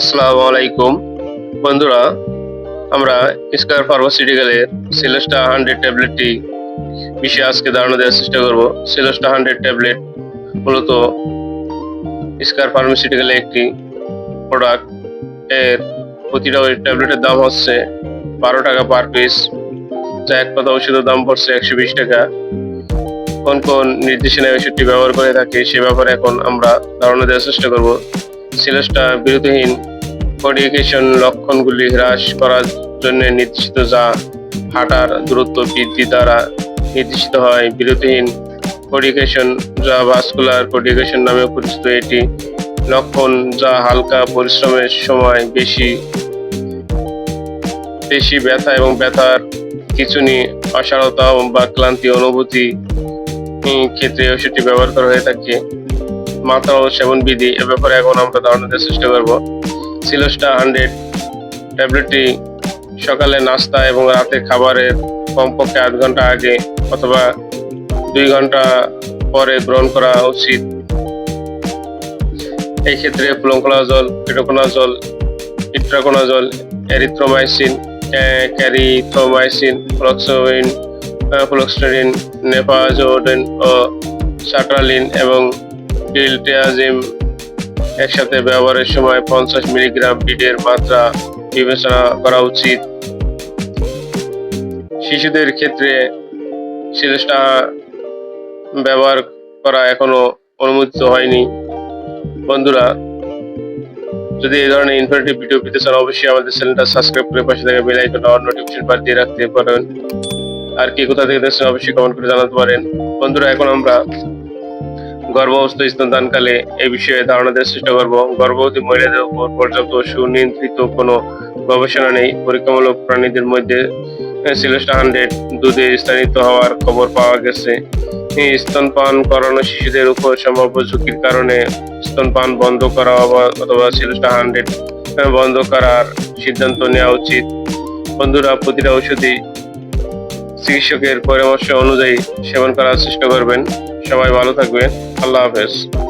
আসসালামু আলাইকুম। বন্ধুরা, আমরা স্কার ফার্মাসিউটিক্যালের সিলেস্টা হান্ড্রেড ট্যাবলেটটি বিষয়ে আজকে ধারণা দেওয়ার চেষ্টা করব। সিলেস্টা হান্ড্রেড ট্যাবলেট মূলত স্কার ফার্মাসিউটিক্যালের একটি প্রোডাক্টের প্রতিটা ওই ট্যাবলেটের দাম হচ্ছে বারো টাকা পার পিস যা এক কথা ওষুধের দাম পড়ছে একশো বিশ টাকা। কোন কোন নির্দেশনা ওষুধটি ব্যবহার করে থাকে সে ব্যাপারে এখন আমরা ধারণা দেওয়ার চেষ্টা করব। সিলেস্টা বিরতিহীন কডিকেশন লক্ষণগুলি হ্রাস করার জন্য নির্দিষ্ট যা হাঁটার দূরত্ব বৃদ্ধি দ্বারা নির্দিষ্ট হয়। বিরতিহীন কডিকেশন যা ভাস্কুলার কডিকেশন নামে পরিচিত। এটি লক্ষণ যা হালকা পরিশ্রমের সময় বেশি বেশি ব্যথা এবং ব্যথার খিঁচুনি অসারতা বা ক্লান্তি অনুভূতি ক্ষেত্রে ওষুধটি ব্যবহার করা হয়ে থাকে। মাত্রা ও সেবন বিধি এ ব্যাপারে এখন আমরা ধারণা দেওয়ার চেষ্টা করব। সিলোস্টা হান্ড্রেড, ট্যাবলেটটি সকালে নাস্তা এবং রাতে খাবারের কমপক্ষে আধ ঘণ্টা আগে অথবা দুই ঘণ্টা পরে গ্রহণ করা উচিত। এই ক্ষেত্রে ফ্লোকোনাজল পিটোকোনাজল ইট্রাকোনাজল, এরিথ্রোমাইসিন ক্যারিথ্রোমাইসিন ফ্লক্সোইন ফ্লক্সটেরিন নেপাজোডেন ও সাট্রালিন এবং ডিলটিয়াজিম একসাথে ব্যবহারের সময় পঞ্চাশ মিলিগ্রাম বিডের মাত্রা বিবেচনা করা উচিত। শিশুদের ক্ষেত্রে সিলেস্টা ব্যবহার করা এখনও অনুমোদিত হয়নি। বন্ধুরা, যদি এই ধরনের ইনফরমেটিভ ভিডিও পেতে চান, অবশ্যই আমাদের চ্যানেলটা সাবস্ক্রাইব করে পাশে থাকা বেল আইকনটা অন নোটিফিকেশন বার দিয়ে রাখতে পারেন। আর কি কোথা থেকে দেখছেন, অবশ্যই কমেন্ট করে জানাতে পারেন। বন্ধুরা, এখন আমরা গর্ভাবস্থা স্তনদানকালে এই বিষয়ে ধারণা দেওয়ার চেষ্টা করব। গর্ভবতী মহিলাদের উপর পর্যাপ্ত সুনিয়ন্ত্রিত কোনো গবেষণা নেই। পরীক্ষামূলক প্রাণীদের মধ্যে হান্ড্রেড দুধে স্থানিত হওয়ার খবর পাওয়া গেছে। স্তনপান করানো শিশুদের উপর সম্ভাব্য ঝুঁকির কারণে স্তনপান বন্ধ করা অথবা সিলেস্টা হান্ড্রেড বন্ধ করার সিদ্ধান্ত নেওয়া উচিত। বন্ধুরা, প্রতিটা ওষুধই চিকিৎসকের পরামর্শ অনুযায়ী সেবন করার চেষ্টা করবেন। সবাই ভালো থাকবেন। আল্লাহ হাফেজ।